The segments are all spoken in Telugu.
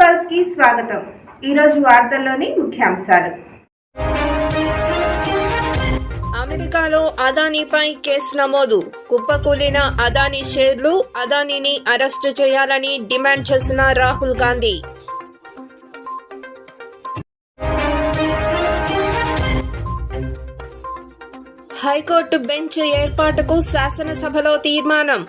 పల్స్కి స్వాగతం. ఈరోజు వార్తల్లోని ముఖ్యాంశాలు. అమెరికాలో అదానీపై కేసు నమోదు. కుప్పకూలిన అదానీ షేర్లు అదానీని అరెస్టు చేయాలని డిమాండ్ చేసిన రాహుల్ గాంధీ. హైకోర్టు బెంచ్ ఏర్పాటుకు శాసనసభలో తీర్మానం.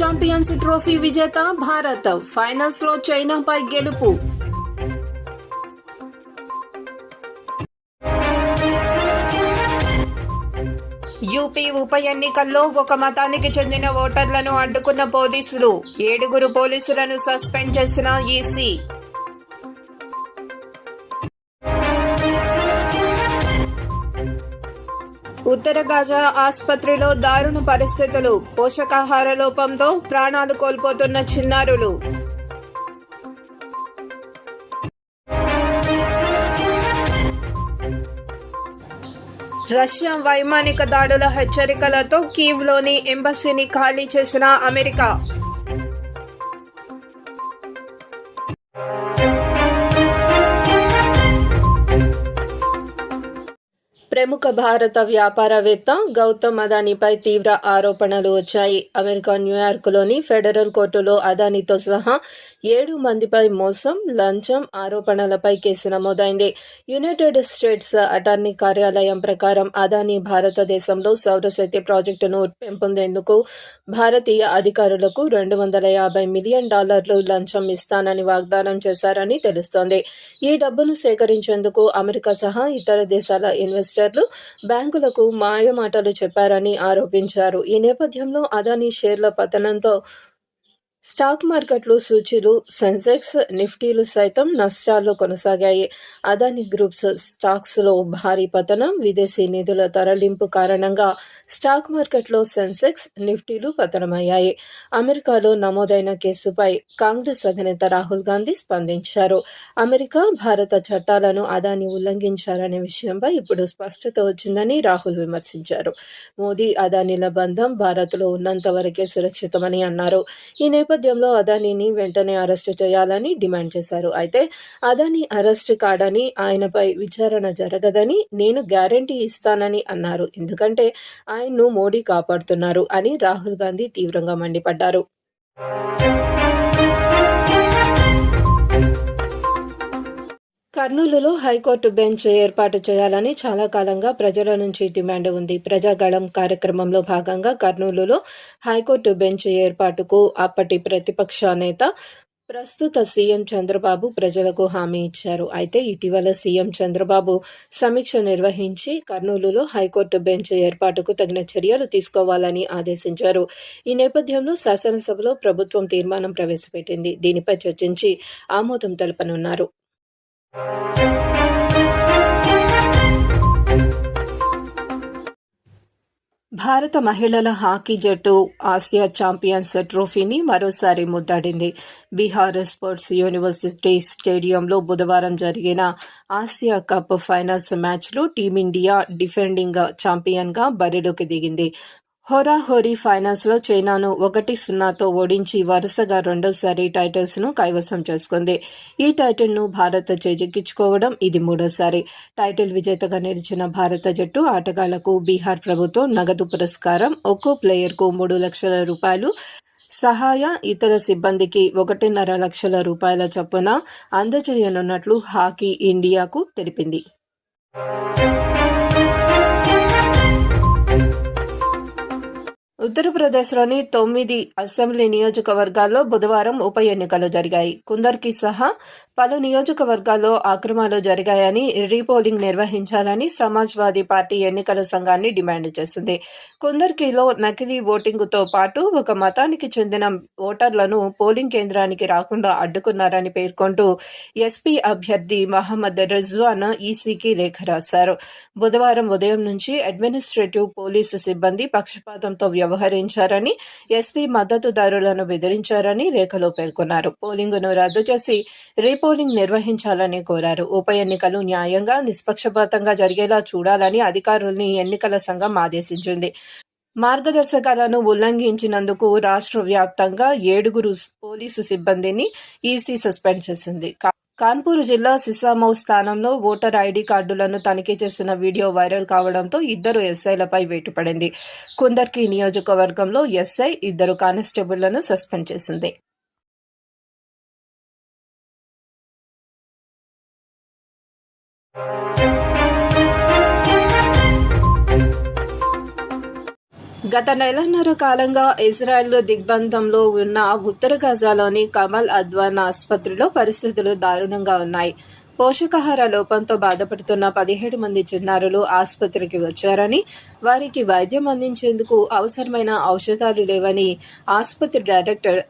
ఛాంపియన్స్ ట్రోఫీ విజేత భారత్. ఫైనల్స్లో చైనాపై గెలుపు. యూపీ ఉప ఎన్నికల్లో ఒక మతానికి చెందిన ఓటర్లను అడ్డుకున్న పోలీసులు. ఏడుగురు పోలీసులను సస్పెండ్ చేసిన ఈసీ. ఉత్తర గాజా ఆసుపత్రిలో దారుణ పరిస్థితులు. పోషకాహార లోపంతో ప్రాణాలు కోల్పోతున్న చిన్నారులు. రష్యా వైమానిక దాడుల హెచ్చరికలతో కీవ్లోని ఎంబసీని ఖాళీ చేసిన అమెరికా. ప్రముఖ భారత వ్యాపారవేత్త గౌతమ్ అదానీపై తీవ్ర ఆరోపణలు వచ్చాయి. అమెరికా న్యూయార్క్లోని ఫెడరల్ కోర్టులో అదానీతో సహా ఏడు మందిపై మోసం లంచం ఆరోపణలపై కేసు నమోదైంది. యునైటెడ్ స్టేట్స్ అటార్నీ కార్యాలయం ప్రకారం అదానీ భారతదేశంలో సౌరశక్తి ప్రాజెక్టును పెంపొందేందుకు భారతీయ అధికారులకు రెండు వందల యాభై మిలియన్ డాలర్లు లంచం ఇస్తానని వాగ్దానం చేశారని తెలుస్తోంది. ఈ డబ్బును సేకరించేందుకు అమెరికా సహా ఇతర దేశాల ఇన్వెస్టర్ ఇన్వెస్టర్లు బ్యాంకులకు మాయమాటలు చెప్పారని ఆరోపించారు. ఈ నేపథ్యంలో అదానీ షేర్ల పతనంతో స్టాక్ మార్కెట్లు సూచీలు సెన్సెక్స్ నిఫ్టీలు సైతం నష్టాల్లో కొనసాగాయి. అదాని గ్రూప్స్ స్టాక్స్లో భారీ పతనం విదేశీ నిధుల తరలింపు కారణంగా స్టాక్ మార్కెట్లో సెన్సెక్స్ నిఫ్టీలు పతనమయ్యాయి. అమెరికాలో నమోదైన కేసుపై కాంగ్రెస్ అధినేత రాహుల్ గాంధీ స్పందించారు. అమెరికా భారత చట్టాలను అదాని ఉల్లంఘించారనే విషయంపై ఇప్పుడు స్పష్టత వచ్చిందని రాహుల్ విమర్శించారు. మోదీ అదానిల బంధం భారత్లో ఉన్నంత వరకే సురక్షితమని అన్నారు. ఈ నేపథ్యంలో అదానీని వెంటనే అరెస్టు చేయాలని డిమాండ్ చేశారు. అయితే అదానీ అరెస్టు కాడని ఆయనపై విచారణ జరగదని నేను గ్యారంటీ ఇస్తానని అన్నారు. ఎందుకంటే ఆయన్ను మోడీ కాపాడుతున్నారు అని రాహుల్ గాంధీ తీవ్రంగా మండిపడ్డారు. కర్నూలులో హైకోర్టు బెంచ్ ఏర్పాటు చేయాలని చాలా కాలంగా ప్రజల నుంచి డిమాండ్ ఉంది. ప్రజాగళం కార్యక్రమంలో భాగంగా కర్నూలులో హైకోర్టు బెంచ్ ఏర్పాటుకు అప్పటి ప్రతిపక్ష నేత ప్రస్తుత సీఎం చంద్రబాబు ప్రజలకు హామీ ఇచ్చారు. అయితే ఇటీవల సీఎం చంద్రబాబు సమీక్ష నిర్వహించి కర్నూలులో హైకోర్టు బెంచ్ ఏర్పాటుకు తగిన చర్యలు తీసుకోవాలని ఆదేశించారు. ఈ నేపథ్యంలో శాసనసభలో ప్రభుత్వం తీర్మానం ప్రవేశపెట్టింది. దీనిపై చర్చించి ఆమోదం తెలపనున్నారు. భారత మహిళల హాకీ జట్టు ఆసియా ఛాంపియన్స్ ట్రోఫీని మరోసారి ముద్దాడింది. బీహార్ స్పోర్ట్స్ యూనివర్సిటీ స్టేడియంలో బుధవారం జరిగిన ఆసియా కప్ ఫైనల్స్ మ్యాచ్లో టీమిండియా డిఫెండింగ్ ఛాంపియన్గా బరిలోకి దిగింది. హోరాహోరీ ఫైనల్స్ చైనాను ఒకటి సున్నాతో ఓడించి వరుసగా రెండోసారి టైటిల్స్ను కైవసం చేసుకుంది. ఈ టైటిల్ను భారత్ చేజిక్కించుకోవడం ఇది మూడోసారి. టైటిల్ విజేతగా నిలిచిన భారత జట్టు ఆటగాళ్ళకు బీహార్ ప్రభుత్వం నగదు పురస్కారం ఒక్కో ప్లేయర్కు మూడు లక్షల రూపాయలు సహాయ ఇతర సిబ్బందికి ఒకటిన్నర లక్షల రూపాయల చొప్పున అందజేయనున్నట్లు హాకీ ఇండియాకు తెలిపింది. ఉత్తరప్రదేశ్లోని తొమ్మిది అసెంబ్లీ నియోజకవర్గాల్లో బుధవారం ఉప ఎన్నికలు జరిగాయి. కుందర్కి సహా పలు నియోజకవర్గాల్లో అక్రమాలు జరిగాయని రీపోలింగ్ నిర్వహించాలని సమాజ్వాదీ పార్టీ ఎన్నికల సంఘాన్ని డిమాండ్ చేసింది. కుందర్కిలో నకిలీ ఓటింగుతో పాటు ఒక మతానికి చెందిన ఓటర్లను పోలింగ్ కేంద్రానికి రాకుండా అడ్డుకున్నారని పేర్కొంటూ ఎస్పీ అభ్యర్థి మహమ్మద్ రిజ్వాన్ ఈసీకి లేఖ రాశారు. బుధవారం ఉదయం నుంచి అడ్మినిస్ట్రేటివ్ పోలీసు సిబ్బంది పక్షపాతంతో వ్యవహరించారు. వ్యవహరించారని ఎస్పీ మద్దతుదారులను బెదిరించారని లేఖలో పేర్కొన్నారు. పోలింగును రద్దు చేసి రీపోలింగ్ నిర్వహించాలని కోరారు. ఉప ఎన్నికలు న్యాయంగా నిష్పక్షపాతంగా జరిగేలా చూడాలని అధికారుల్ని ఎన్నికల సంఘం ఆదేశించింది. మార్గదర్శకాలను ఉల్లంఘించినందుకు రాష్ట్ర వ్యాప్తంగా ఏడుగురు పోలీసు సిబ్బందిని ఈసీ సస్పెండ్ చేసింది. కాన్పూర్ జిల్లా సిసామౌ స్థానంలో ఓటర్ ఐడి కార్డులను తనిఖీ చేసిన వీడియో వైరల్ కావడంతో ఇద్దరు ఎస్ఐలపై వేటు పడింది. కుందర్కి నియోజకవర్గంలో ఎస్ఐ ఇద్దరు కానిస్టేబుళ్ళను సస్పెండ్ చేసింది. గత నెలన్నర కాలంగా ఇజ్రాయెల్ దిగ్బంధంలో ఉన్న ఉత్తర గజాలోని కమల్ అద్వాన్ ఆసుపత్రిలో పరిస్థితులు దారుణంగా ఉన్నాయి. పోషకాహార లోపంతో బాధపడుతున్న పదిహేడు మంది చిన్నారులు ఆసుపత్రికి వచ్చారని వారికి వైద్యం అందించేందుకు అవసరమైన ఔషధాలు లేవని ఆసుపత్రి director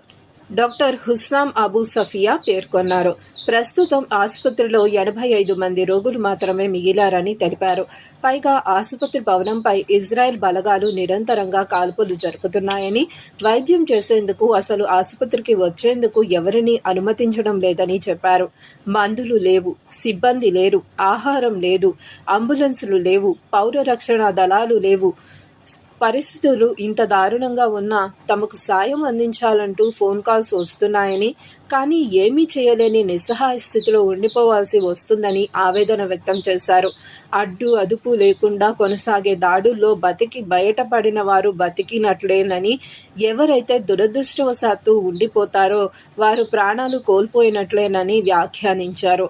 doctor Hussam Abu Safiya పేర్కొన్నారు. ప్రస్తుతం ఆసుపత్రిలో ఎనభై ఐదు మంది రోగులు మాత్రమే మిగిలారని తెలిపారు. పైగా ఆసుపత్రి భవనంపై ఇజ్రాయెల్ బలగాలు నిరంతరంగా కాల్పులు జరుపుతున్నాయని వైద్యం చేసేందుకు అసలు ఆసుపత్రికి వచ్చేందుకు ఎవరిని అనుమతించడం లేదని చెప్పారు. మందులు లేవు సిబ్బంది లేరు ఆహారం లేదు అంబులెన్సులు లేవు పౌర రక్షణ దళాలు లేవు పరిస్థితులు ఇంత దారుణంగా ఉన్నా తమకు సాయం అందించాలంటూ ఫోన్ కాల్స్ వస్తున్నాయని కానీ ఏమీ చేయలేని నిస్సహాయ స్థితిలో ఉండిపోవాల్సి వస్తుందని ఆవేదన వ్యక్తం చేశారు. అడ్డు అదుపు లేకుండా కొనసాగే దాడుల్లో బతికి బయటపడిన వారు బతికినట్లేనని ఎవరైతే దురదృష్టవశాత్తు ఉండిపోతారో వారు ప్రాణాలు కోల్పోయినట్లేనని వ్యాఖ్యానించారు.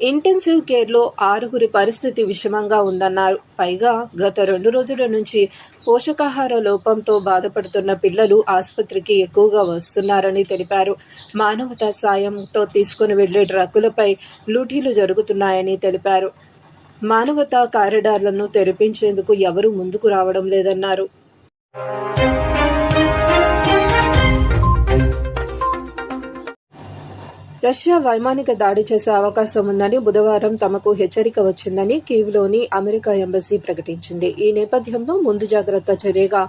ఇంటెన్సివ్ కేర్లో ఆరుగురి పరిస్థితి విషమంగా ఉందన్నారు. పైగా గత రెండు రోజుల నుంచి పోషకాహార లోపంతో బాధపడుతున్న పిల్లలు ఆసుపత్రికి ఎక్కువగా వస్తున్నారని తెలిపారు. మానవతా సాయంతో తీసుకుని వెళ్ళే ట్రక్కులపై లూటీలు జరుగుతున్నాయని తెలిపారు. మానవతా కారిడార్లను తెరిపించేందుకు ఎవరూ ముందుకు రావడం లేదన్నారు. రష్యా వైమానిక దాడి చేసే అవకాశం ఉందని బుధవారం తమకు హెచ్చరిక వచ్చిందని కీవ్లోని అమెరికా ఎంబసీ ప్రకటించింది. ఈ నేపథ్యంలో ముందు జాగ్రత్త చర్యగా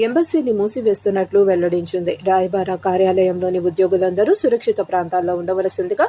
ఎంబసీని మూసివేస్తున్నట్లు వెల్లడించింది. రాయబార కార్యాలయంలోని ఉద్యోగులందరూ సురక్షిత ప్రాంతాల్లో ఉండవలసిందిగా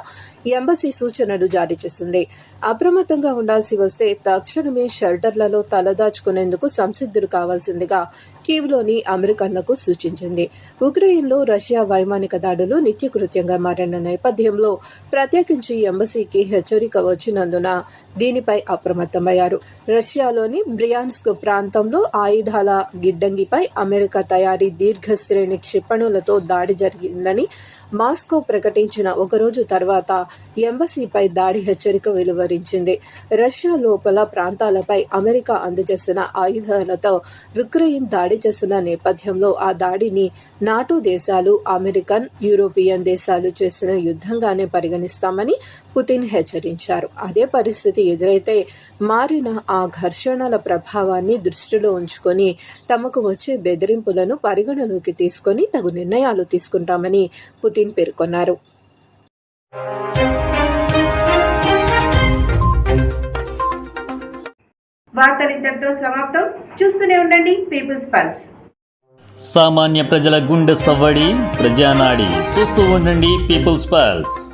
ఎంబసీ సూచనలు జారీ చేసింది. అప్రమత్తంగా ఉండాల్సి వస్తే తక్షణమే షెల్టర్లలో తలదాచుకునేందుకు సంసిద్ధులు కావాల్సిందిగా కీవ్లోని అమెరికన్లకు సూచించింది. ఉక్రెయిన్లో రష్యా వైమానిక దాడులు నిత్యకృత్యంగా మారిన నేపథ్యంలో ప్రత్యేకించి ఎంబసీకి హెచ్చరిక వచ్చినందున దీనిపై అప్రమత్తమయ్యారు. రష్యాలోని బ్రియాన్స్క్ ప్రాంతంలో ఆయుధాల గిడ్డంగిపై అమెరికా తయారీ దీర్ఘ శ్రేణి క్షిపణులతో దాడి జరిగిందని మాస్కో ప్రకటించిన ఒకరోజు తర్వాత ఎంబసీపై దాడి హెచ్చరిక వెలువరించింది. రష్యా లోపల ప్రాంతాలపై అమెరికా అందజేసిన ఆయుధాలతో ఉక్రెయిన్ దాడి చేసిన నేపథ్యంలో ఆ దాడిని నాటో దేశాలు అమెరికన్ యూరోపియన్ దేశాలు చేసిన యుద్ధంగానే పరిగణిస్తామని పుతిన్ హెచ్చరించారు. అదే పరిస్థితి ఎదురైతే మారిన ఆ ఘర్షణల ప్రభావాన్ని దృష్టిలో ఉంచుకొని తమకు వచ్చే బెదిరింపులను పరిగణలోకి తీసుకొని తగు నిర్ణయాలు తీసుకుంటామని పుతిన్ పేర్కొన్నారు. వార్తలు ఇంతటితో సమాప్తం. చూస్తూనే ఉండండి పీపుల్స్ పల్స్. సామాన్య ప్రజల గుండె సవ్వడి ప్రజానాడి. చూస్తూ ఉండండి పీపుల్స్ పల్స్.